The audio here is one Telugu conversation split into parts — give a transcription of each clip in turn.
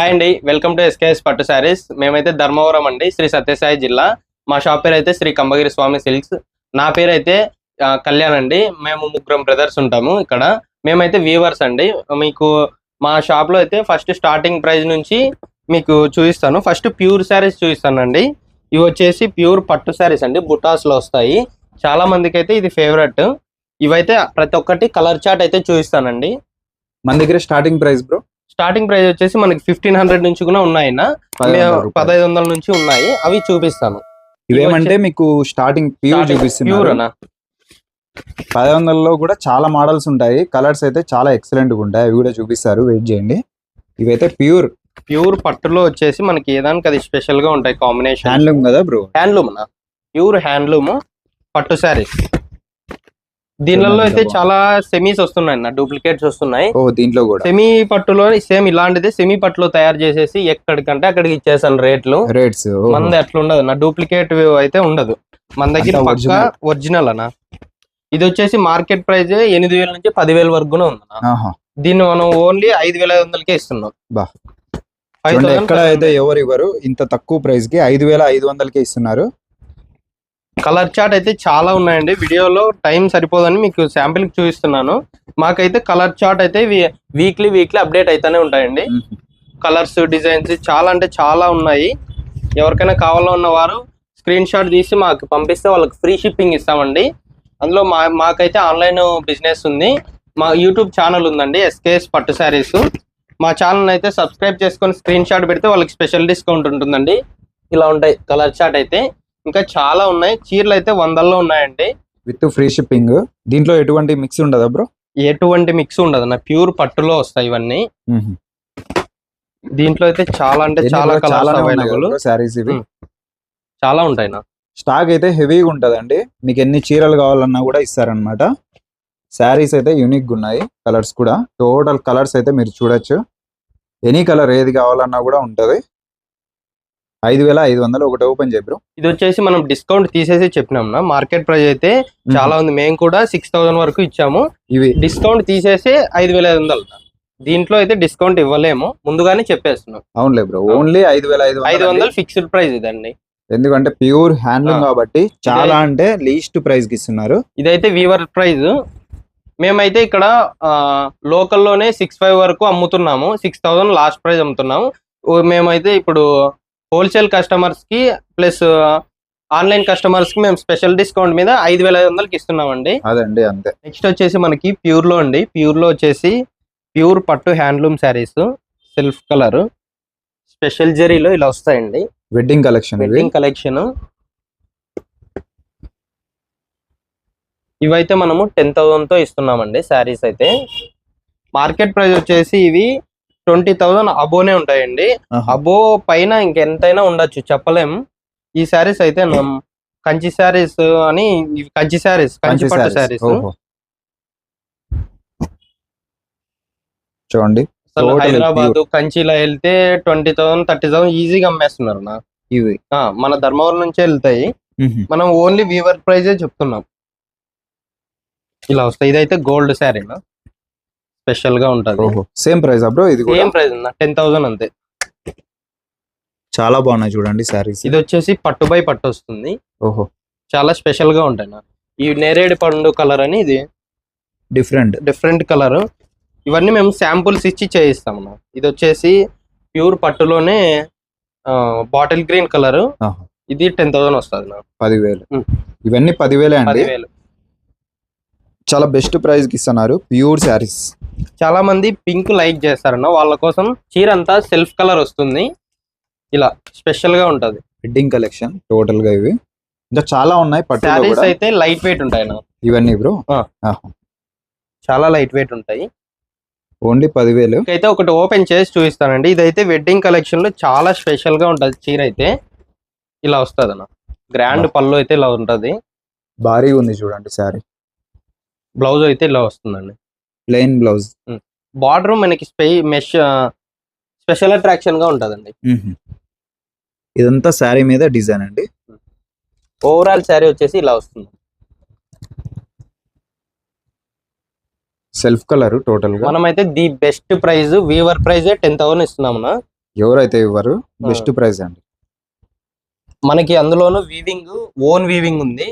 హాయ్ అండి వెల్కమ్ టు ఎస్కేఎస్ పట్టు శారీస్ మేమైతే ధర్మవరం అండి శ్రీ సత్యసాయి జిల్లా. మా షాప్ పేరు అయితే శ్రీ కంబగిరి స్వామి సిల్క్స్. నా పేరు అయితే కళ్యాణ్ అండి. మేము ముగ్గురం బ్రదర్స్ ఉంటాము ఇక్కడ. మేమైతే వీవర్స్ అండి. మీకు మా షాప్లో అయితే ఫస్ట్ స్టార్టింగ్ ప్రైస్ నుంచి మీకు చూపిస్తాను. ఫస్ట్ ప్యూర్ శారీస్ చూపిస్తానండి. ఇవి వచ్చేసి ప్యూర్ పట్టు శారీస్ అండి. బుటాస్లో వస్తాయి. చాలా మందికి అయితే ఇది ఫేవరెట్ ఇవైతే ప్రతి ఒక్కటి కలర్ చార్ట్ అయితే చూపిస్తానండి. మన దగ్గర starting price bro starting price వచ్చేసి మనకి ఫిఫ్టీన్ హండ్రెడ్ నుంచి కూడా ఉన్నాయి పదహైదు వందల నుంచి ఉన్నాయి. అవి చూపిస్తాను. ఇవేమంటే మీకు స్టార్టింగ్ ప్యూర్ ప్యూర్ చూపిస్తున్నారు. అన్న. పది వందలలో కూడా చాలా మోడల్స్ ఉంటాయి. కలర్స్ అయితే చాలా ఎక్సలెంట్గా ఉంటాయి. అవి కూడా చూపిస్తారు. వెయిట్ చేయండి. ఇవైతే ప్యూర్ ప్యూర్ పట్టులో వచ్చేసి మనకి ఏదానికి అది స్పెషల్గా ఉంటాయి కాంబినేషన్. హ్యాండ్లూమ్ కదా బ్రో హ్యాండ్లూమ్ అన్న. ప్యూర్ హ్యాండ్లూమ్ పట్టు శారీస్ దీనిలో అయితే చాలా సెమీస్ వస్తున్నాయి అన్న డూప్లికేట్స్ వస్తున్నాయి. ఓ దీంట్లో కూడా. సెమీ పట్టులో సేమ్ ఇలాంటిదే సెమీ పట్టులో తయారు చేసేసి ఎక్కడికంటే అక్కడికి ఇచ్చేసాను రేట్లు. రేట్స్ మనది అట్లా ఉండదు నా డూప్లికేట్ అయితే ఉండదు. మన దగ్గర పక్కా. ఒరిజినల్ అన్న. ఇది వచ్చేసి మార్కెట్ ప్రైస్ ఎనిమిది వేల నుంచి పదివేల వరకు కూడా ఉంది అన్న. దీన్ని మనం ఓన్లీ ఐదు వేల ఐదు వందలకే ఇస్తున్నాం. బా. ఎక్కడ అయితే ఎవరు ఇవ్వరు ఇంత తక్కువ ప్రైస్కి ఐదు వేల ఐదు వందలకి ఇస్తున్నారు. కలర్ చాట్ అయితే చాలా ఉన్నాయండి. వీడియోలో టైం సరిపోదని మీకు శాంపిల్కి చూపిస్తున్నాను. మాకైతే కలర్ చాట్ అయితే వీక్లీ వీక్లీ అప్డేట్ అయితేనే ఉంటాయండి. కలర్స్ డిజైన్స్ చాలా అంటే చాలా ఉన్నాయి. ఎవరికైనా కావాలో ఉన్నవారు స్క్రీన్ షాట్ తీసి మాకు పంపిస్తే వాళ్ళకి ఫ్రీ షిప్పింగ్ ఇస్తామండి. అందులో మా మాకైతే ఆన్లైన్ బిజినెస్ ఉంది. మా యూట్యూబ్ ఛానల్ ఉందండి ఎస్కేఎస్ పట్టు శారీస్. మా ఛానల్ అయితే సబ్స్క్రైబ్ చేసుకొని స్క్రీన్ షాట్ పెడితే వాళ్ళకి స్పెషల్ డిస్కౌంట్ ఉంటుందండి. ఇలా ఉంటాయి కలర్ చాట్ అయితే. ఇంకా చాలా ఉన్నాయి. చీరలు అయితే వందల్లో ఉన్నాయండి. With free shipping. దీంట్లో ఎటువంటి మిక్స్ ఉండదా బ్రో? ఎటువంటి మిక్స్ ఉండదు. నా ప్యూర్ పట్టులో వస్తాయి ఇవన్నీ. దీంట్లో అయితే చాలా అంటే చాలా కలర్స్ అవైలబుల్ శారీస్ ఇవి. చాలా ఉంటాయి నా స్టాక్ అయితే హెవీగా ఉంటదండి. మీకు ఎన్ని చీరలు కావాలన్నా కూడా ఇస్తారనమాట శారీస్ అయితే యూనిక్ ఉన్నాయి. కలర్స్ కూడా. టోటల్ కలర్స్ అయితే మీరు చూడొచ్చు. ఎనీ కలర్ ఏది కావాలన్నా కూడా ఉంటది. ఐదు వేల ఐదు వందలు ఒకటి ఓపెన్ చెప్పరు ఇది వచ్చేసి మనం డిస్కౌంట్ తీసేసి చెప్పినాం మార్కెట్ ప్రైస్ అయితే చాలా ఉంది. మేము కూడా సిక్స్ థౌసండ్ వరకు ఇచ్చాము. ఇవి డిస్కౌంట్ తీసేసి ఐదు వేల ఐదు వందలు. దీంట్లో అయితే డిస్కౌంట్ ఇవ్వలేము. ముందుగానే చెప్పేస్తున్నాం. అవునులే బ్రో. ఓన్లీ ఐదు వేల ఐదు ఐదు వందలు ఫిక్స్డ్ ప్రైస్ ఇదండి. ఎందుకంటే ప్యూర్ హ్యాండ్లూమ్. కాబట్టి చాలా అంటే లీస్ట్ ప్రైస్కి ఇస్తున్నారు. ఇదైతే వీవర్ ప్రైస్ మేమైతే ఇక్కడ లోకల్లోనే సిక్స్ ఫైవ్ వరకు అమ్ముతున్నాము. సిక్స్ థౌసండ్ లాస్ట్ ప్రైస్ అమ్ముతున్నాము. మేమైతే ఇప్పుడు హోల్సేల్ కస్టమర్స్కి ప్లస్ ఆన్లైన్ కస్టమర్స్కి మేము స్పెషల్ డిస్కౌంట్ మీద ఐదు వేల ఐదు వందలకి ఇస్తున్నామండి. అదండి అంతే. నెక్స్ట్ వచ్చేసి మనకి ప్యూర్లో అండి. ప్యూర్లో వచ్చేసి ప్యూర్ పట్టు handloom saris self colour special జరీలో ఇలా వస్తాయండి. వెడ్డింగ్ కలెక్షన్ వెడ్డింగ్ కలెక్షన్ ఇవైతే మనము టెన్తో ఇస్తున్నామండి శారీస్ అయితే. మార్కెట్ ప్రైస్ వచ్చేసి ఇవి ట్వంటీ థౌసండ్ అబోనే ఉంటాయండి. అబో పైన ఇంకెంతైనా ఉండొచ్చు చెప్పలేం. ఈ శారీస్ అయితే కంచి శారీస్ అని కంచి శారీస్ కంచి పట్టు. శారీస్. చూడండి. హైదరాబాద్ కంచిలో వెళ్తే ట్వంటీ థౌసండ్ థర్టీ థౌసండ్ ఈజీగా అమ్మేస్తున్నారు నా. ఇవి. మన ధర్మవరం నుంచే వెళ్తాయి. మనం ఓన్లీ వీవర్ ప్రైజే చెప్తున్నాం. ఇలా వస్తాయి. ఇదైతే గోల్డ్ శారీ స్పెషల్గా ఉంటది. ఓహో. సేమ్ ప్రైస్ బ్రో ఇది సేమ్ ప్రైస్ ఉందా టెన్ థౌసండ్ అంతే. చాలా బాగున్నాయి చూడండి శారీస్. ఇది వచ్చేసి పట్టు బై పట్టు వస్తుంది. ఓహో. చాలా స్పెషల్గా ఉంటాయి నా ఈ నేరేడు పండు కలర్ అని ఇది. డిఫరెంట్. Different colour. ఇవన్నీ మేము శాంపుల్స్ ఇచ్చి చేయిస్తాం ఇది వచ్చేసి ప్యూర్ పట్టులోనే బాటిల్ గ్రీన్ కలర్. ఇది టెన్ థౌసండ్ వస్తుంది పదివేలు. ఇవన్నీ పదివేలే అండి? పదివేలు. చాలా బెస్ట్ ప్రైస్కి ఇస్తున్నారు. ప్యూర్ శారీస్ చాలా మంది పింక్ లైక్ చేస్తారన్న. వాళ్ళ కోసం చీర అంతా సెల్ఫ్ కలర్ వస్తుంది. ఇలా స్పెషల్గా ఉంటది. వెడ్డింగ్ కలెక్షన్ టోటల్గా ఇవి. ఇంకా చాలా ఉన్నాయి శారీస్ అయితే లైట్ వెయిట్ ఉంటాయి నా ఇవన్నీ బ్రో. చాలా లైట్ వెయిట్ ఉంటాయి. ఓన్లీ పదివేలు. అయితే ఒకటి ఓపెన్ చేసి చూపిస్తానండి. ఇదైతే వెడ్డింగ్ కలెక్షన్లో చాలా స్పెషల్గా ఉంటది చీర అయితే. ఇలా వస్తుంది అన్న గ్రాండ్. పళ్ళు అయితే ఇలా ఉంటది. భారీ ఉంది చూడండి శారీ బ్లౌజ్ అయితే ఇలా వస్తుందండి. Plain blouse. బార్డర్ మనకి స్పె మెష్ స్పెషల్ అట్రాక్షన్గా ఉంటదండి. ఇదంతా శారీ మీద డిజైన్ అండి. ఓవరాల్ శారీ వచ్చేసి ఇలా వస్తుంది. సెల్ఫ్ కలర్ టోటల్గా. మనమైతే the best price weaver price ten thousand ఇస్తున్నాం ఎవరైతే ఇవ్వరు బెస్ట్ ప్రైస్ అండి. మనకి అందులోను వీవింగ్ ఓన్ వీవింగ్ ఉంది.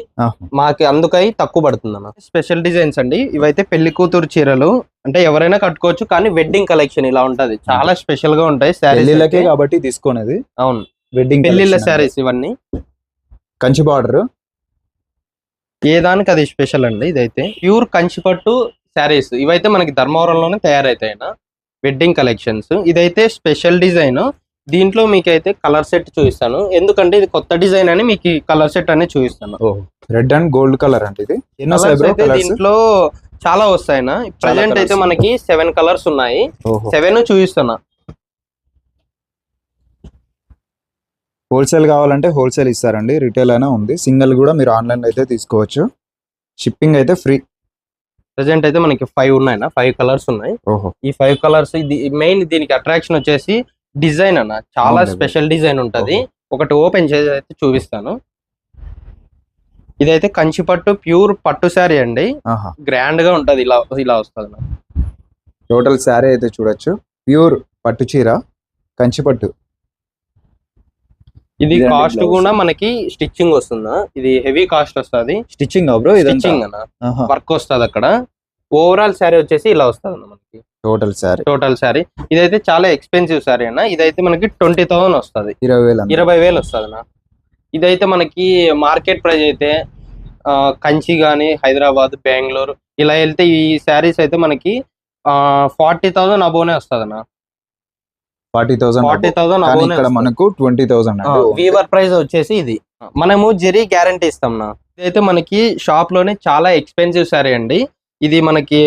మాకి అందుకై తక్కువ పడుతుంది అన్న స్పెషల్ డిజైన్స్ అండి. ఇవైతే పెళ్ళి కూతురు చీరలు. అంటే ఎవరైనా కట్టుకోవచ్చు కానీ వెడ్డింగ్ కలెక్షన్ ఇలా ఉంటది. చాలా స్పెషల్గా ఉంటాయి శారీస్ కాబట్టి తీసుకునేది. అవును. వెడ్డింగ్ పెళ్ళిళ్ళ శారీస్ ఇవన్నీ. కంచి బార్డర్ ఏ దానికి అది స్పెషల్ అండి ఇదైతే. ప్యూర్ కంచిపట్టు శారీస్. ఇవైతే మనకి ధర్మవరంలోనే తయారైతాయిన వెడ్డింగ్ కలెక్షన్స్ ఇదైతే స్పెషల్ డిజైన్ దీంట్లో మీకైతే కలర్ సెట్ చూపిస్తాను. ఎందుకంటే ఇది కొత్త డిజైన్ అని మీకు కలర్ సెట్ అనేది చూపిస్తాను. రెడ్ అండ్ గోల్డ్ కలర్ అంటే ఇది. వస్తాయి దీంట్లో చాలా వస్తాయినా ప్రజెంట్ అయితే మనకి సెవెన్ కలర్స్ ఉన్నాయి. సెవెన్ చూపిస్తున్నా. హోల్సేల్ కావాలంటే హోల్సేల్ ఇస్తారండి. రిటైల్ అయినా ఉంది. సింగిల్ కూడా మీరు ఆన్లైన్ అయితే తీసుకోవచ్చు. షిప్పింగ్ అయితే ఫ్రీ ప్రజెంట్ అయితే మనకి ఫైవ్ ఉన్నాయి ఫైవ్ కలర్స్ ఉన్నాయి. ఈ ఫైవ్ కలర్స్ మెయిన్ దీనికి అట్రాక్షన్ వచ్చేసి డిజైన్ అన్న చాలా. స్పెషల్ డిజైన్ ఉంటది. ఒకటి ఓపెన్ చేసి అయితే చూపిస్తాను. ఇదైతే కంచిపట్టు ప్యూర్ పట్టు శారీ అండి. గ్రాండ్గా ఉంటది ఇలా ఇలా వస్తుంది టోటల్ శారీ అయితే చూడొచ్చు. ప్యూర్ పట్టు చీర కంచి పట్టు. ఇది కాస్ట్. కూడా మనకి స్టిచ్చింగ్ వస్తుందా? ఇది హెవీ కాస్ట్ వస్తుంది. స్టిచ్చింగ్ బ్రో స్టిచ్చింగ్ అన్న. వర్క్ వస్తుంది అక్కడ. ఓవరాల్ శారీ వచ్చేసి ఇలా వస్తుంది మనకి. టోటల్ శారీ టోటల్ శారీ ఇదైతే చాలా ఎక్స్పెన్సివ్ శారీ అన్న. ఇదైతే మనకి ట్వంటీ థౌసండ్ వస్తుంది. ఇరవై వేలు. ఇరవై వేలు వస్తుంది అన్న. ఇదైతే మనకి మార్కెట్ ప్రైస్ అయితే కంచి కానీ హైదరాబాద్ బెంగళూరు ఇలా వెళ్తే ఈ శారీస్ అయితే మనకి ఫార్టీ థౌసండ్ అబోనే వస్తుంది అన్న. ఫార్టీ థౌసండ్ ఫార్టీ థౌసండ్ ఇక్కడ మనకు ట్వంటీ థౌసండ్ వీవర్ ప్రైస్ వచ్చేసి ఇది. మనము జెరీ గ్యారంటీ ఇస్తాం నా ఇదైతే మనకి షాప్లోనే చాలా ఎక్స్పెన్సివ్ సారీ అండి. ఇది మనకి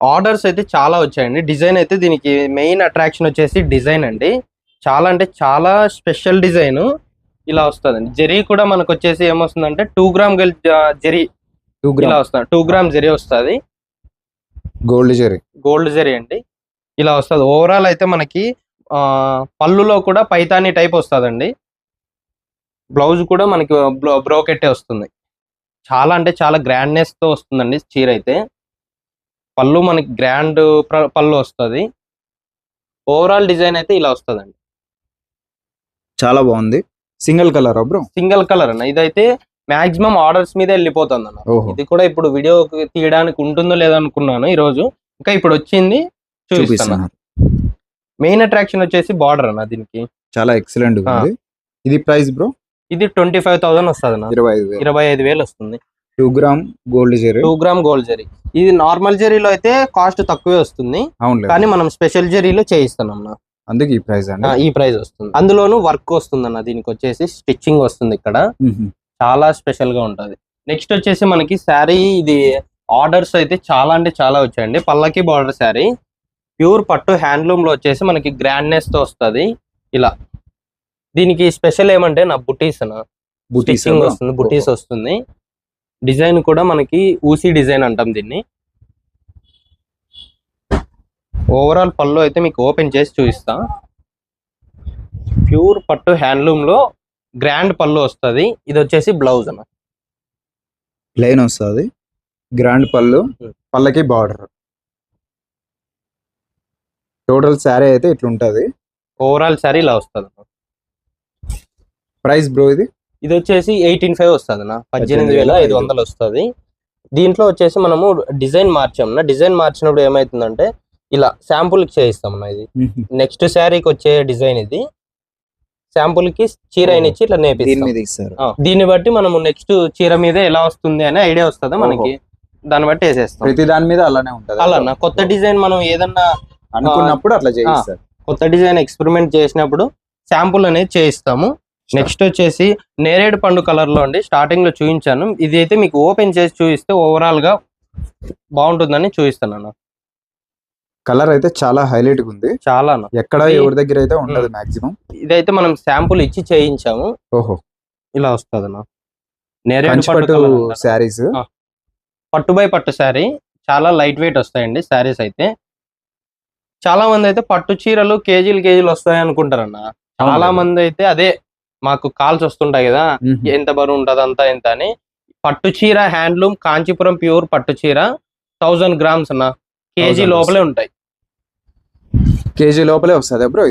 ఆర్డర్స్ అయితే చాలా వచ్చాయండి. డిజైన్ అయితే దీనికి మెయిన్ అట్రాక్షన్ వచ్చేసి డిజైన్ అండి. చాలా అంటే చాలా స్పెషల్ డిజైన్ ఇలా వస్తుందండి. జెరీ కూడా మనకు వచ్చేసి ఏమొస్తుందంటే టూ గ్రామ్ గల్ జెరీ టూ ఇలా గ్రామ్ వస్తుంది టూ గ్రామ్ జెరీ వస్తుంది. గోల్డ్ జెరీ. గోల్డ్ జెరీ అండి. ఇలా వస్తుంది. ఓవరాల్ అయితే మనకి పళ్ళులో కూడా పైతాని టైప్ వస్తుందండి. బ్లౌజ్ కూడా మనకి బ్రోకెట్టే వస్తుంది. చాలా అంటే చాలా గ్రాండ్నెస్తో వస్తుందండి చీర అయితే. పళ్ళు మనకి గ్రాండ్ పళ్ళు వస్తుంది. ఓవరాల్ డిజైన్ అయితే ఇలా వస్తుందండి. చాలా బాగుంది. Single colour bro? Single colour అన్న ఇదైతే మాక్సిమం ఆర్డర్స్ మీద వెళ్ళిపోతుంది అన్న ఇది కూడా ఇప్పుడు వీడియో తీయడానికి ఉంటుందో లేదో అనుకున్నాను ఈ రోజు ఇంకా ఇప్పుడు వచ్చింది చూపిస్తాను. మెయిన్ అట్రాక్షన్ వచ్చేసి బార్డర్ అన్న దీనికి. చాలా ఎక్సలెంట్ ఇది ప్రైస్ బ్రో? ఇది ట్వంటీ ఫైవ్ థౌసండ్ వస్తుంది ఇరవై ఐదు వేలు వస్తుంది. Two gram gold zari two gram gold zari ఇది నార్మల్ జరీలో అయితే కాస్ట్ తక్కువే వస్తుంది. అవును కానీ మనం స్పెషల్ జరీలో చేయిస్తున్నాం అన్న. అందుకే ఈ ప్రైస్ అండి. ఈ ప్రైస్ వస్తుంది. అందులోను వర్క్ వస్తుంది అన్న దీనికి వచ్చేసి స్టిచ్చింగ్ వస్తుంది ఇక్కడ. చాలా స్పెషల్గా ఉంటది. నెక్స్ట్ వచ్చేసి మనకి శారీ ఇది ఆర్డర్స్ అయితే చాలా అంటే చాలా వచ్చాయండి. పల్లకి బార్డర్ శారీ. ప్యూర్ పట్టు హ్యాండ్లూమ్లో వచ్చేసి మనకి గ్రాండ్నెస్తో వస్తుంది. ఇలా. దీనికి స్పెషల్ ఏమంటే నా బుటీస్ అన్న. బూటీస్ వస్తుంది. బుటీస్ వస్తుంది. డిజైన్ కూడా మనకి ఊసీ డిజైన్ అంటాం దీన్ని. ఓవరాల్ పళ్ళు అయితే మీకు ఓపెన్ చేసి చూపిస్తా. ప్యూర్ పట్టు హ్యాండ్లూమ్లో గ్రాండ్ పళ్ళు వస్తుంది. ఇది వచ్చేసి బ్లౌజ్ అన్న. ప్లెయిన్ వస్తుంది. గ్రాండ్ పళ్ళు. Hmm. పళ్ళకి బార్డర్. టోటల్ శారీ అయితే ఇట్లుంటది. ఓవరాల్ సారీ ఇలా వస్తుంది ప్రైస్ బ్రో ఇది? ఇది వచ్చేసి ఎయిటీన్ ఫైవ్ వస్తుంది అన్న పద్దెనిమిది వేల ఐదు వందలు వస్తుంది. దీంట్లో వచ్చేసి మనము డిజైన్ మార్చామన్నా డిజైన్ మార్చినప్పుడు ఏమైతుందంటే ఇలా శాంపుల్ చేయిస్తాం ఇది. నెక్స్ట్ శారీకి వచ్చే డిజైన్ ఇది. శాంపుల్కి చీర అయిన ఇచ్చి ఇట్లా దీని నేపిస్తాం మీద ఇస్తారు. ఆ, దీన్ని బట్టి మనము నెక్స్ట్ చీర మీద ఎలా వస్తుంది అనే ఐడియా వస్తుంది మనకి. దాన్ని బట్టి వేసేస్తాం. ప్రతి దాని మీద అలానే ఉంటది? అలా కొత్త డిజైన్ మనం ఏదన్నా అనుకున్నప్పుడు అట్లా చేయిస్తారు. కొత్త డిజైన్ ఎక్స్పెరిమెంట్ చేసినప్పుడు శాంపుల్ అనేది చేయిస్తాము. నెక్స్ట్ వచ్చేసి నేరేడు పండు కలర్లో అండి. స్టార్టింగ్లో చూపించాను ఇది అయితే మీకు ఓపెన్ చేసి చూపిస్తే ఓవరాల్గా బాగుంటుందని చూపిస్తాను అన్న కలర్ అయితే చాలా హైలైట్ ఉంది. చాలా అన్న ఎక్కడ ఎవరి దగ్గర అయితే ఉండదు మాక్సిమం. ఇదైతే మనం శాంపుల్ ఇచ్చి చేయించాము. ఓహో. ఇలా వస్తుంది నేరేడు పట్టు. శారీస్. పట్టు బై పట్టు శారీ. చాలా లైట్ వెయిట్ వస్తాయండి శారీస్ అయితే. చాలా మంది అయితే పట్టు చీరలు కేజీలు కేజీలు వస్తాయి అనుకుంటారన్న చాలా మంది అయితే అదే మాకు కాల్స్ వస్తుంటాయి కదా ఎంత బరువు ఉంటది అంతా ఎంత అని. పట్టు చీర హ్యాండ్లూమ్ కాంచీపురం ప్యూర్ పట్టు చీర థౌజండ్ గ్రామ్స్ అన్న. కేజీ 1000 లోపలే ఉంటాయి. కేజీ లోపలే వస్తుంది బ్రో.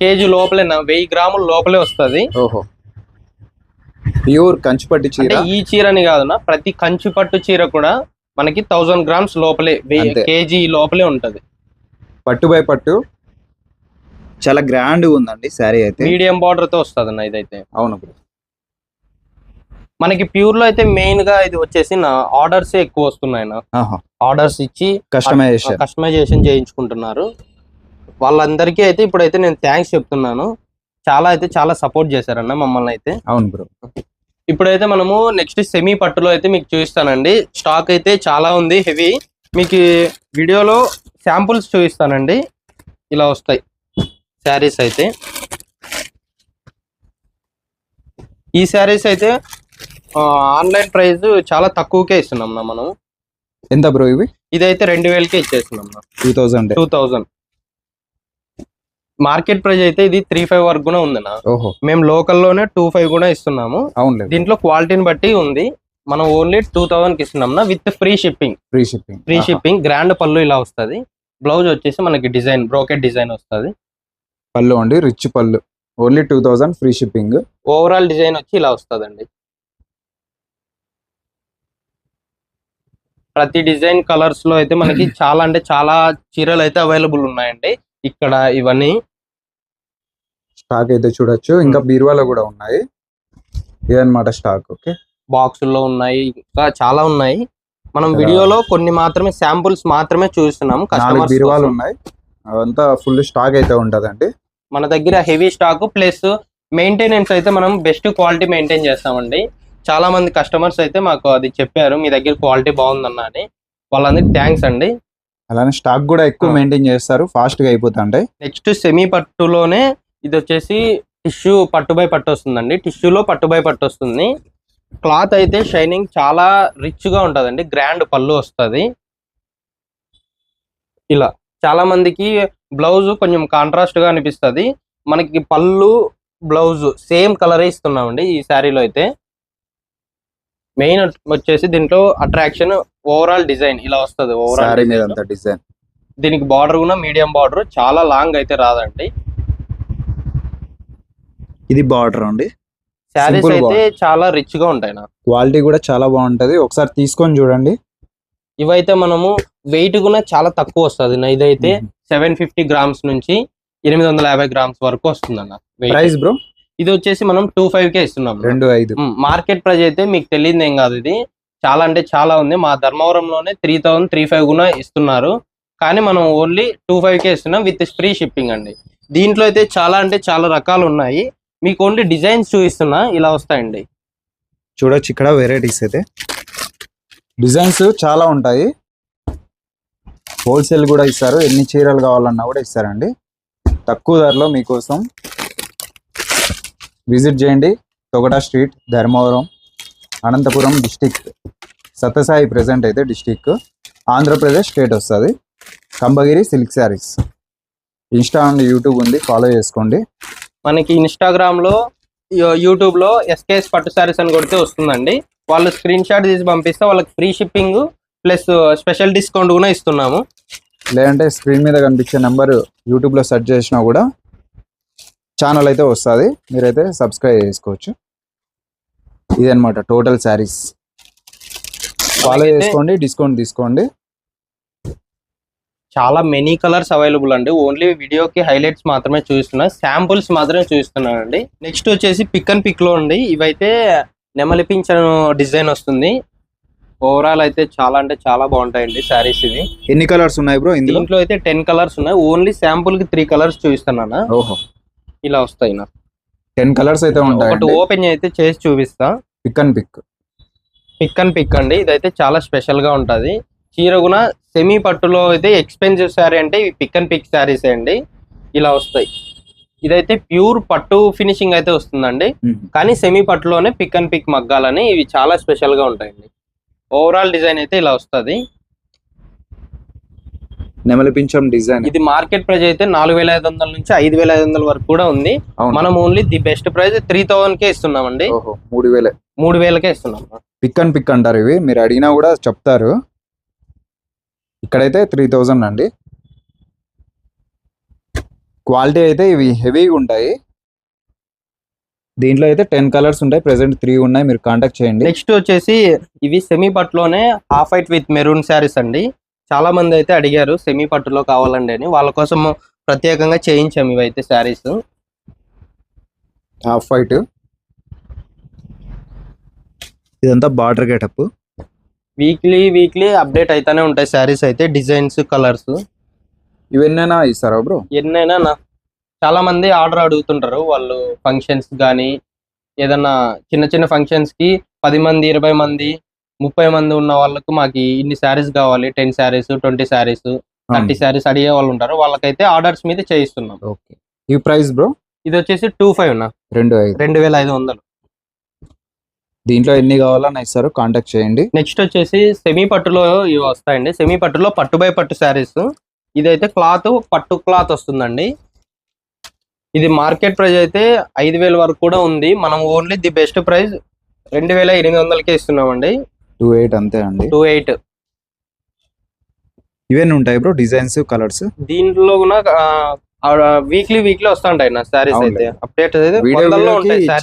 కేజీ లోపలే వెయ్యి గ్రాముల లోపలే వస్తది. ఓహో. ప్యూర్ కంచిపట్టి చీర. అంటే ఈ చీర అని కాదునా ప్రతి కంచి పట్టు చీర కూడా మనకి థౌజండ్ గ్రామ్స్ లోపలే. కేజీ లోపలే ఉంటది. పట్టు బై పట్టు. చాలా గ్రాండ్ ఉందండి శారీ అయితే. మీడియం బార్డర్తో వస్తుంది అన్న ఇదైతే. అవును బ్రో. మనకి ప్యూర్లో అయితే మెయిన్గా ఇది వచ్చేసి నా ఆర్డర్స్ ఎక్కువ వస్తున్నాయి ఆర్డర్స్ ఇచ్చి కస్టమైజేషన్ కస్టమైజేషన్ చేయించుకుంటున్నారు. వాళ్ళందరికీ అయితే ఇప్పుడైతే నేను థ్యాంక్స్ చెప్తున్నాను. చాలా అయితే చాలా సపోర్ట్ చేశారన్న మమ్మల్ని అయితే. అవును బ్రో. ఇప్పుడైతే మనము నెక్స్ట్ సెమీ పట్టులో అయితే మీకు చూపిస్తానండి. స్టాక్ అయితే చాలా ఉంది హెవీ మీకు వీడియోలో శాంపుల్స్ చూపిస్తానండి. ఇలా వస్తాయి. శారీస్ అయితే ఈ శారీస్ అయితే ఆన్లైన్ ప్రైస్ చాలా తక్కువకే ఇస్తున్నాం నా మనం. ఎంత బ్రో ఇవి? ఇదైతే రెండు వేలకే ఇచ్చేస్తున్నాం two thousand? Two thousand. Market price అయితే ఇది త్రీ ఫైవ్ వరకు కూడా ఉంది నా ఓహో. మేము లోకల్లోనే టూ ఫైవ్ కూడా ఇస్తున్నాము. అవునులేదు దీంట్లో క్వాలిటీని బట్టి ఉంది. మనం ఓన్లీ టూ థౌసండ్కి ఇస్తున్నాం నా with free shipping. Free shipping. Free shipping grand పళ్ళు ఇలా వస్తది. బ్లౌజ్ వచ్చేసి మనకి డిజైన్ బ్రోకెట్ డిజైన్ వస్తది. పళ్ళు అండి రిచ్ పళ్ళు. Only two thousand free shipping. Overall design వచ్చి ఇలా వస్తదండి. ప్రతి డిజైన్ కలర్స్లో అయితే మనకి చాలా అంటే చాలా చీరలు అయితే అవైలబుల్ ఉన్నాయండి. ఇక్కడ ఇవన్నీ స్టాక్ అయితే చూడొచ్చు. ఇంకా బీరువాలో కూడా ఉన్నాయి. ఇదన్నమాట స్టాక్ ఓకే. బాక్సుల్లో ఉన్నాయి. ఇంకా చాలా ఉన్నాయి. మనం వీడియోలో కొన్ని మాత్రమే శాంపుల్స్ మాత్రమే కస్టమర్స్ బీరువాలు. ఉన్నాయి. అవంతా ఫుల్ స్టాక్ అయితే ఉంటదండి. మన దగ్గర హెవీ స్టాక్ ప్లస్ మెయింటెనెన్స్ అయితే మనం బెస్ట్ క్వాలిటీ మెయింటైన్ చేస్తామండి. చాలా మంది కస్టమర్స్ అయితే మాకు అది చెప్పారు మీ దగ్గర క్వాలిటీ బాగుందన్న అని. వాళ్ళందరికి థ్యాంక్స్ అండి. అలానే స్టాక్ కూడా ఎక్కువ. మెయింటైన్ చేస్తారు ఫాస్ట్గా అయిపోతుంటాయి. నెక్స్ట్ సెమీ పట్టులోనే ఇది వచ్చేసి టిష్యూ పట్టుబై పట్టు వస్తుందండి. టిష్యూలో పట్టుబై పట్టు వస్తుంది. క్లాత్ అయితే షైనింగ్ చాలా రిచ్గా ఉంటదండి. గ్రాండ్ పళ్ళు వస్తది. ఇలా. చాలా మందికి బ్లౌజ్ కొంచెం కాంట్రాస్ట్గా అనిపిస్తది. మనకి పళ్ళు బ్లౌజ్ సేమ్ కలర్ ఇస్తున్నామండి ఈ శారీలో అయితే. మెయిన్ వచ్చేసి దీంట్లో అట్రాక్షన్ ఓవరాల్ డిజైన్ ఇలా వస్తది ఓవరాల్ డిజైన్. దీనికి బార్డర్ కూడా మీడియం బార్డర్ చాలా లాంగ్ అయితే రాదండి. ఇది బార్డర్ అండి. శారీస్ అయితే చాలా రిచ్గా ఉంటాయి నా క్వాలిటీ కూడా చాలా బాగుంటది. ఒకసారి తీసుకొని చూడండి. ఇవైతే మనము వెయిట్ కూడా చాలా తక్కువ వస్తుంది. ఇదైతే సెవెన్ ఫిఫ్టీ గ్రామ్స్ నుంచి ఎనిమిది వందల యాభై గ్రామ్స్ వరకు వస్తుంది అన్న ప్రైస్ బ్రో ఇది వచ్చేసి మనం టూ ఫైవ్ కే ఇస్తున్నాం రెండు ఐదు. మార్కెట్ ప్రైస్ అయితే మీకు తెలియదు ఏం కాదు ఇది. చాలా అంటే చాలా ఉంది. మా ధర్మవరంలోనే త్రీ థౌసండ్ త్రీ ఫైవ్ కూడా ఇస్తున్నారు. కానీ మనం ఓన్లీ టూ ఫైవ్ కే ఇస్తున్నాం విత్ ఫ్రీ షిప్పింగ్ అండి. దీంట్లో అయితే చాలా అంటే చాలా రకాలు ఉన్నాయి. మీకు ఓన్లీ డిజైన్స్ చూపిస్తున్నా. ఇలా వస్తాయండి. చూడొచ్చు. ఇక్కడ వెరైటీస్ అయితే. డిజైన్స్ చాలా ఉంటాయి. హోల్సేల్ కూడా ఇస్తారు. ఎన్ని చీరలు కావాలన్నా కూడా ఇస్తారండి. తక్కువ ధరలో మీకోసం విజిట్ చేయండి. Thogata street Dharmavaram Anantapuram district. Sathya Sai present అయితే డిస్టిక్. ఆంధ్రప్రదేశ్ స్టేట్ వస్తుంది. Kambagiri silk saris. Insta and YouTube ఉంది. ఫాలో చేసుకోండి. మనకి ఇన్స్టాగ్రామ్లో లో యూట్యూబ్లో ఎస్కేఎస్ పట్టు సారీస్ అని కొడితే వస్తుందండి. వాళ్ళు స్క్రీన్ షాట్ తీసి పంపిస్తే వాళ్ళకి free shipping plus special discount కూడా ఇస్తున్నాము. లేదంటే స్క్రీన్ మీద కనిపించే నెంబర్ యూట్యూబ్లో సెర్చ్ చేసినా కూడా ఛానల్ అయితే వస్తుంది. మీరైతే సబ్స్క్రైబ్ చేసుకోవచ్చు. ఇదన్నమాట టోటల్ శారీస్ ఫాలో చేసుకోండి డిస్కౌంట్ తీసుకోండి. చాలా మెనీ కలర్స్ అవైలబుల్ అండి. ఓన్లీ వీడియోకి హైలైట్స్ మాత్రమే చూస్తున్నా. శాంపుల్స్ మాత్రమే చూస్తున్నాను అండి నెక్స్ట్ వచ్చేసి పిక్ అండ్ పిక్లో అండి ఇవైతే నెమలిపించను డిజైన్ వస్తుంది. ఓవరాల్ అయితే చాలా అంటే చాలా బాగుంటాయండి శారీస్ ఇవి. ఎన్ని కలర్స్ ఉన్నాయి బ్రో ఇందులో? దీంట్లో అయితే టెన్ కలర్స్ ఉన్నాయి. ఓన్లీ శాంపుల్కి త్రీ కలర్స్ చూపిస్తున్నాను ఓహో. ఇలా వస్తాయి నా. టెన్ కలర్స్ అయితే ఒకటి ఉంటాయండి. ఓపెన్ అయితే చేసి చూపిస్తా. Pick and pick pick and pick అండి. ఇదైతే చాలా స్పెషల్గా ఉంటది. చీర కూడా సెమీ పట్టులో అయితే ఎక్స్పెన్సివ్ శారీ అంటే ఇవి పిక్ అండ్ పిక్ శారీస్ అండి. ఇలా వస్తాయి. ఇదైతే ప్యూర్ పట్టు ఫినిషింగ్ అయితే వస్తుందండి. కానీ సెమీ పట్టులోనే పిక్ అండ్ పిక్ మగ్గాలని ఇవి చాలా స్పెషల్గా ఉంటాయండి. ఓవరాల్ డిజైన్ అయితే ఇలా వస్తది. నెమలి పింఛం డిజైన్. ఇది మార్కెట్ ప్రైస్ అయితే నాలుగు వేల ఐదు వందల నుంచి ఐదు వేల ఐదు వందల వరకు కూడా ఉంది. మనం only the best price three thousand కే ఇస్తున్నామండి. మూడు వేలే. మూడు వేలకే ఇస్తున్నాం. పిక్ అండ్ పిక్ అంటారు ఇవి. మీరు అడిగినా కూడా చెప్తారు. ఇక్కడైతే త్రీ థౌజండ్ అండి. క్వాలిటీ అయితే ఇవి హెవీగా ఉంటాయి. దీంట్లో అయితే టెన్ కలర్స్ ఉంటాయి. ప్రెసెంట్ త్రీ ఉన్నాయి. మీరు కాంటాక్ట్ చేయండి. నెక్స్ట్ వచ్చేసి ఇవి semi పట్టులోనే half white with maroon saris అండి. చాలా మంది అయితే అడిగారు సెమీ పట్టులో కావాలండి అని. వాళ్ళ కోసం ప్రత్యేకంగా చేయించాము ఇవైతే శారీస్. Half white. ఇదంతా border getup. Weekly weekly update అయితేనే ఉంటాయి శారీస్ అయితే. Designs colours. ఇవన్నైనా ఇస్తారా బ్రో ఎన్నైనా నా చాలా మంది ఆర్డర్ అడుగుతుంటారు. వాళ్ళు ఫంక్షన్స్ కానీ ఏదన్నా చిన్న చిన్న ఫంక్షన్స్కి పది మంది ఇరవై మంది ముప్పై మంది ఉన్న వాళ్ళకు మాకు ఇన్ని శారీస్ కావాలి. Ten saris twenty saris thirty saris అడిగే వాళ్ళు ఉంటారు. వాళ్ళకైతే ఆర్డర్స్ మీద చేయిస్తున్నాం. ఓకే. ఈ ప్రైస్ బ్రో ఇది వచ్చేసి టూ ఫైవ్ నా రెండు ఐదు. రెండు వేల ఐదు వందలు. దీంట్లో ఎన్ని కావాలన్నా ఇస్తారు. కాంటాక్ట్ చేయండి. నెక్స్ట్ వచ్చేసి సెమీ పట్టులో ఇవి వస్తాయండి. సెమీ పట్టులో పట్టు బై పట్టు శారీస్. ఇదైతే క్లాత్ పట్టు క్లాత్ వస్తుందండి. ఇది మార్కెట్ ప్రైస్ అయితే ఐదు వేల వరకు కూడా ఉంది. మనం ఓన్లీ ది బెస్ట్ ప్రైస్ రెండు వేల ఎనిమిది వందలకే ఇస్తున్నామండి. టూ ఎయిట్ అంతే అండి. Two eight. ఇవన్నీ ఉంటాయి బ్రో డిజైన్స్ కలర్స్? దీంట్లో కూడా వీక్లీ వీక్లీ వస్తుంటాయి నా శారీస్ అవునులే. అయితే. అప్డేట్ అయితే.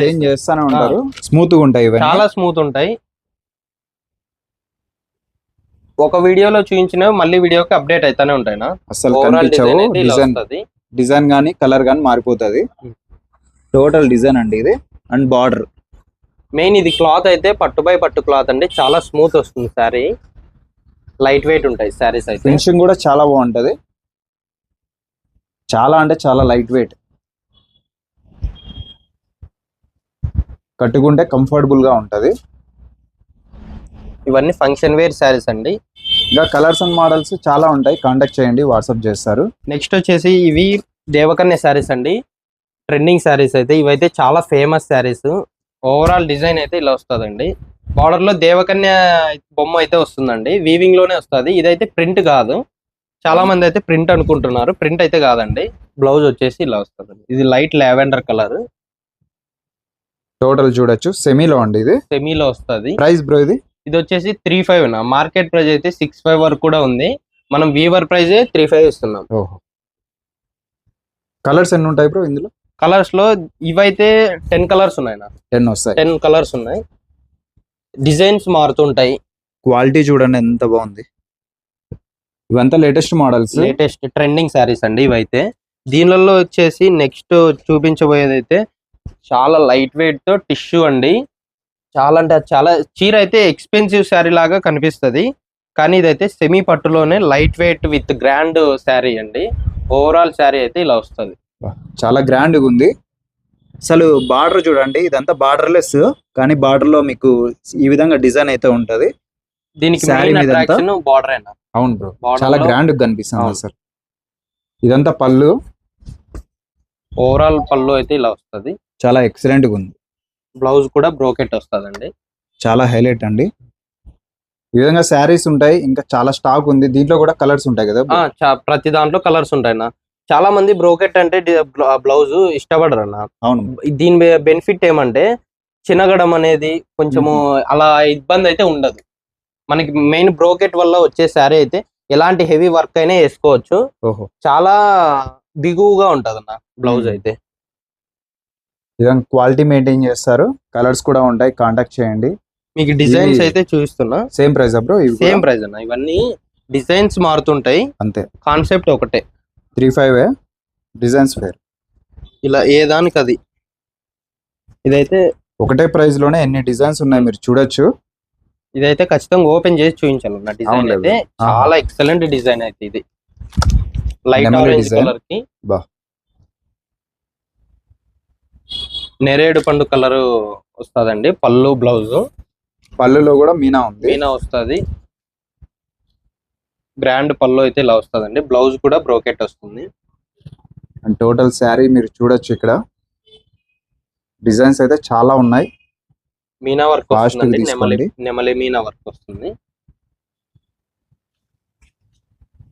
చేంజ్ చేస్తానే ఉంటారు. స్మూత్గా ఉంటాయి చాలా స్మూత్ ఉంటాయి. ఒక వీడియోలో చూపించినవి మళ్ళీ వీడియోకి అప్డేట్ అయితేనే ఉంటాయి నా అసలు కనిపించవు. డిజైన్ డిజైన్ గానీ కలర్ గానీ మారిపోతుంది. Hmm. టోటల్ డిజైన్ అండి ఇది. And border. మెయిన్ ఇది క్లాత్ అయితే పట్టు బై పట్టు క్లాత్ అండి. చాలా స్మూత్ వస్తుంది శారీ. లైట్ వెయిట్ ఉంటాయి శారీస్ అయితే. ఫినిషింగ్ కూడా చాలా బాగుంటది. చాలా అంటే చాలా లైట్ వెయిట్ కట్టుకుంటే కంఫర్టబుల్గా ఉంటది. ఇవన్నీ ఫంక్షన్ వేర్ శారీస్ అండి. ఇంకా కలర్స్ అండ్ మోడల్స్ చాలా ఉంటాయి. కాంటాక్ట్ చేయండి వాట్సాప్ చేస్తారు. నెక్స్ట్ వచ్చేసి ఇవి దేవకన్య శారీస్ అండి. ట్రెండింగ్ శారీస్ అయితే ఇవైతే చాలా ఫేమస్ శారీస్ ఓవరాల్ డిజైన్ అయితే ఇలా వస్తుందండి. బార్డర్లో దేవకన్య బొమ్మ అయితే వస్తుందండి. వీవింగ్లోనే వస్తుంది. ఇదైతే ప్రింట్ కాదు. చాలా మంది అయితే ప్రింట్ అనుకుంటున్నారు. ప్రింట్ అయితే కాదండి. బ్లౌజ్ వచ్చేసి ఇలా వస్తుంది ఇది లైట్ లావెండర్ కలర్ టోటల్ చూడొచ్చు. సెమీలో అండి ఇది. సెమీలో వస్తుంది. ప్రైస్ బ్రో ఇది? ఇది వచ్చేసి త్రీ ఫైవ్ నా. మార్కెట్ ప్రైస్ అయితే సిక్స్ ఫైవ్ వరకు కూడా ఉంది. మనం వీవర్ ప్రైస్ త్రీ ఫైవ్ ఇస్తున్నాం. ఓహో. కలర్స్ ఎన్ని ఉంటాయి బ్రో ఇందులో? కలర్స్లో ఇవైతే టెన్ కలర్స్ ఉన్నాయి నా. టెన్ వస్తాయి. టెన్ కలర్స్ ఉన్నాయి. డిజైన్స్ మారుతుంటాయి. క్వాలిటీ చూడండి ఎంత బాగుంది. ఇవంతా latest models latest trending saris అండి ఇవైతే. దీనిలో వచ్చేసి నెక్స్ట్ చూపించబోయేది అయితే చాలా లైట్ వెయిట్తో టిష్యూ అండి. చాలా అంటే అది చాలా చీర అయితే ఎక్స్పెన్సివ్ శారీ లాగా కనిపిస్తది. కానీ ఇదైతే semi పట్టులోనే light weight with grand sari అండి. ఓవరాల్ శారీ అయితే ఇలా వస్తుంది. చాలా గ్రాండ్గా ఉంది. అసలు బార్డర్ చూడండి ఇదంతా బార్డర్ లెస్ కానీ బార్డర్లో మీకు ఈ విధంగా డిజైన్ అయితే ఉంటది. దీనికి బార్డర్ అవును బ్రో చాలా గ్రాండ్గా కనిపిస్తుంది. సార్. ఇదంతా పళ్ళు. ఓవరాల్ పళ్ళు అయితే ఇలా వస్తుంది. చాలా ఎక్సలెంట్గా ఉంది. బ్లౌజ్ కూడా బ్రోకెట్ వస్తుందండి. చాలా హైలైట్ అండి. ఈ విధంగా శారీస్ ఉంటాయి ఇంకా చాలా స్టాక్ ఉంది. దీంట్లో కూడా కలర్స్ ఉంటాయి కదా? ఆ, చా- ప్రతి దాంట్లో కలర్స్ ఉంటాయి నా చాలా మంది బ్రోకెట్ అంటే బ్లౌజ్ ఇష్టపడరు అన్న అవును దీని బెనిఫిట్ ఏమంటే చినగడం అనేది కొంచెము అలా ఇబ్బంది అయితే ఉండదు. మనకి మెయిన్ బ్రోకెట్ వల్ల వచ్చే శారీ అయితే ఎలాంటి హెవీ వర్క్ అయినా వేసుకోవచ్చు. ఓహో. చాలా బిగువుగా ఉంటది అన్న బ్లౌజ్. అయితే. విధంగా క్వాలిటీ మెయింటైన్ చేస్తారు. కలర్స్ కూడా ఉంటాయి. కాంటాక్ట్ చేయండి. మీకు డిజైన్స్ అయితే చూపిస్తున్నా. Same price bro same? Price అన్న. ఇవన్నీ డిజైన్స్ మారుతుంటాయి. అంతే. కాన్సెప్ట్ ఒకటే. Three five. డిజైన్స్ ఫేర్ ఇలా ఏ దానికి అది ఇదైతే ఒకటే ప్రైస్లోనే ఎన్ని డిజైన్స్ ఉన్నాయి మీరు చూడొచ్చు. ఇదైతే ఖచ్చితంగా ఓపెన్ చేసి చూపించాలి నా డిజైన్ అయితే. చాలా ఎక్సలెంట్ డిజైన్ అయితే ఇది. Light orange. కలర్కి. బా. నెరేడు పండు కలర్ వస్తదండి. పళ్ళు బ్లౌజ్. పళ్ళులో కూడా మీనా ఉంది. మీనా వస్తది. గ్రాండ్ పళ్ళు అయితే ఇలా వస్తదండి. బ్లౌజ్ కూడా బ్రోకెట్ వస్తుంది. అండ్ టోటల్ శారీ మీరు చూడొచ్చు ఇక్కడ. డిజైన్స్ అయితే చాలా ఉన్నాయి. మీనా వర్క్ Fast గా వస్తుందండి నెమలి తీసుకోండి. నెమలి మీనా వర్క్ వస్తుంది.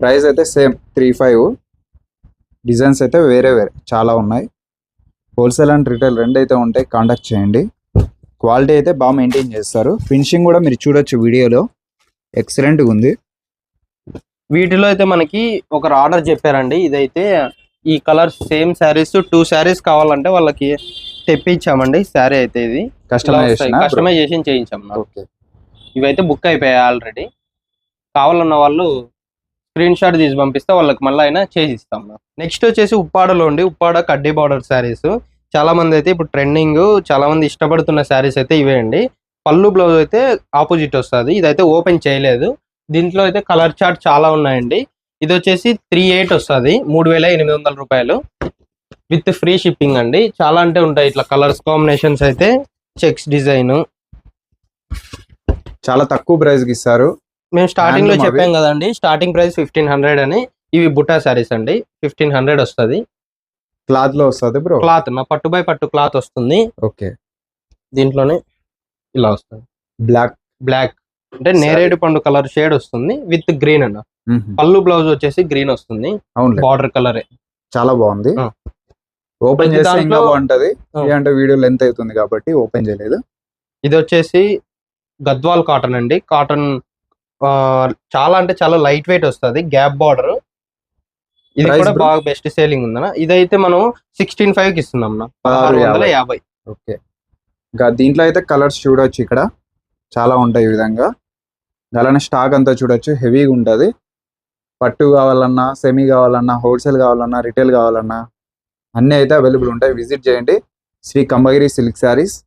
ప్రైస్ అయితే సేమ్ త్రీ ఫైవ్. డిజైన్స్ అయితే వేరే వేరే చాలా ఉన్నాయి. హోల్సేల్ అండ్ రిటైల్ రెండు అయితే ఉంటాయి కాంటాక్ట్ చేయండి. క్వాలిటీ అయితే బాగా మెయింటైన్ చేస్తారు. ఫినిషింగ్ కూడా మీరు చూడొచ్చు వీడియోలో. ఎక్సలెంట్గా ఉంది. వీటిలో అయితే మనకి ఒక ఆర్డర్ చెప్పారండి. ఇదైతే ఈ colour same saris two saris కావాలంటే వాళ్ళకి తెప్పించామండి. శారీ అయితే ఇది. కస్టమైజేషన్ కస్టమైజేషన్ చేయించాం. ఓకే ఇవైతే బుక్ అయిపోయాయి ఆల్రెడీ కావాలన్న వాళ్ళు స్క్రీన్ షాట్ తీసి పంపిస్తే వాళ్ళకి మళ్ళీ అయినా చేసి ఇస్తాం నెక్స్ట్ వచ్చేసి ఉప్పాడలో ఉండి ఉప్పాడ కడ్డీ బార్డర్ శారీస్ చాలా మంది అయితే ఇప్పుడు ట్రెండింగ్ చాలా మంది ఇష్టపడుతున్న శారీస్ అయితే ఇవే అండి. పళ్ళు బ్లౌజ్ అయితే ఆపోజిట్ వస్తుంది. ఇదైతే ఓపెన్ చేయలేదు. దీంట్లో అయితే కలర్ చార్ట్ చాలా ఉన్నాయండి. ఇది వచ్చేసి త్రీ ఎయిట్ వస్తుంది. మూడు వేల ఎనిమిది వందల రూపాయలు. విత్ ఫ్రీ షిప్పింగ్ అండి. చాలా అంటే ఉంటాయి ఇట్లా కలర్స్ కాంబినేషన్స్ అయితే. చెక్స్ డిజైన్ చాలా తక్కువ ప్రైస్కి ఇస్తారు. మేము స్టార్టింగ్లో? చెప్పాం కదండి స్టార్టింగ్ ప్రైస్ ఫిఫ్టీన్ హండ్రెడ్ అని. ఇవి బుటా శారీస్ అండి ఫిఫ్టీన్ హండ్రెడ్ వస్తుంది. క్లాత్లో వస్తుంది బ్రో క్లాత్ నా పట్టు బై పట్టు క్లాత్ వస్తుంది. ఓకే. దీంట్లోనే ఇలా వస్తుంది. బ్లాక్ బ్లాక్ అంటే నేరేడు పండు కలర్ షేడ్ వస్తుంది విత్ గ్రీన్ అన్న. పళ్ళు బ్లౌజ్ వచ్చేసి గ్రీన్ వస్తుంది. బార్డర్ కలర్ చాలా బాగుంది. ఓపెన్ చేస్తే ఇంకా బాగుంటది. అంటే వీడియో లెంత్ అవుతుంది కాబట్టి ఓపెన్ చేయలేదు. ఇది వచ్చేసి గద్వాల్ కాటన్ అండి. కాటన్ చాలా అంటే చాలా లైట్ వెయిట్ వస్తుంది గ్యాప్ బార్డర్. ఇది కూడా? బాగా బెస్ట్ సేలింగ్ ఉందన్న. ఇదైతే మనం సిక్స్టీన్ ఫైవ్కి ఇస్తున్నాం. పదహారు వందల యాభై. ఓకే. ఇంకా దీంట్లో అయితే కలర్స్ చూడొచ్చు ఇక్కడ. చాలా ఉంటాయి ఈ విధంగా. అలానే స్టాక్ అంతా చూడొచ్చు. హెవీగా ఉంటుంది. పట్టు కావాలన్నా సెమీ కావాలన్నా హోల్సేల్ కావాలన్నా రిటైల్ కావాలన్నా అన్నీ అయితే అవైలబుల్ ఉంటాయి. విజిట్ చేయండి. Shri Kambagiri silk saris.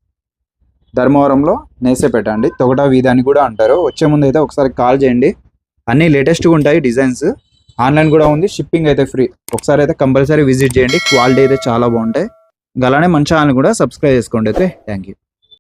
ధర్మవరంలో నేసేపేట అండి. తొగటా వీధి అని కూడా అంటారు. వచ్చే ముందు అయితే ఒకసారి కాల్ చేయండి. అన్నీ లేటెస్ట్గా ఉంటాయి డిజైన్స్. ఆన్లైన్ కూడా ఉంది. షిప్పింగ్ అయితే ఫ్రీ. ఒకసారి అయితే కంపల్సరీ విజిట్ చేయండి. క్వాలిటీ అయితే చాలా బాగుంటాయి. ఇంకా అలానే మన ఛానల్ కూడా సబ్స్క్రైబ్ చేసుకోండి అయితే. Thank you